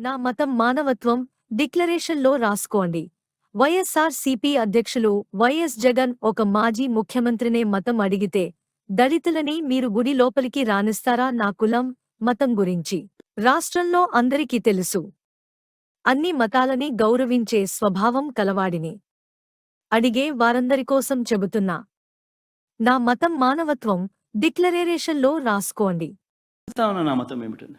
నా మతం మానవత్వం డిక్లరేషన్లో రాసుకోండి. వైఎస్ఆర్ సిపి అధ్యక్షులు వైఎస్ జగన్ ఒక మాజీ ముఖ్యమంత్రినే మతం అడిగితే దళితులని మీరు గుడి లోపలికి రానిస్తారా నా కులం మతం గురించి? రాష్ట్రంలో అందరికీ తెలుసు. అన్ని మతాలని గౌరవించే స్వభావం కలవాడిని. అడిగే వారందరికోసం చెబుతున్నా. నా మతం మానవత్వం డిక్లరేషన్లో రాసుకోండి. నా మతం ఏమిటండి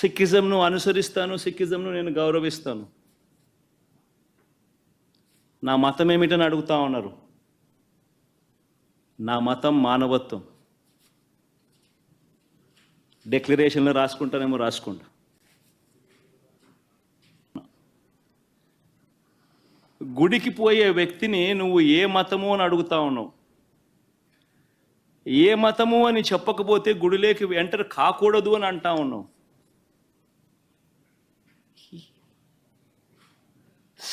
సిక్కిజంను అనుసరిస్తాను సిక్కిజంను నేను గౌరవిస్తాను. నా మతం ఏమిటని అడుగుతా ఉన్నారు? నా మతం మానవత్వం. డిక్లరేషన్లో రాసుకుంటానేమో రాసుకుంటా గుడికి పోయే వ్యక్తిని నువ్వు ఏ మతము అని అడుగుతా ఉన్నావు? ఏ మతము అని చెప్పకపోతే గుడిలోకి ఎంటర్ కాకూడదు అని అంటా ఉన్నావు?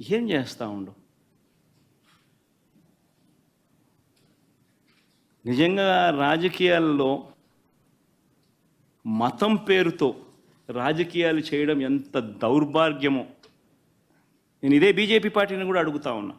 ఏం చేస్తా ఉండు నిజంగా రాజకీయాల్లో మతం పేరుతో రాజకీయాలు చేయడం ఎంత దౌర్భాగ్యమో. నేను ఇదే బీజేపీ పార్టీని కూడా అడుగుతా ఉన్నా.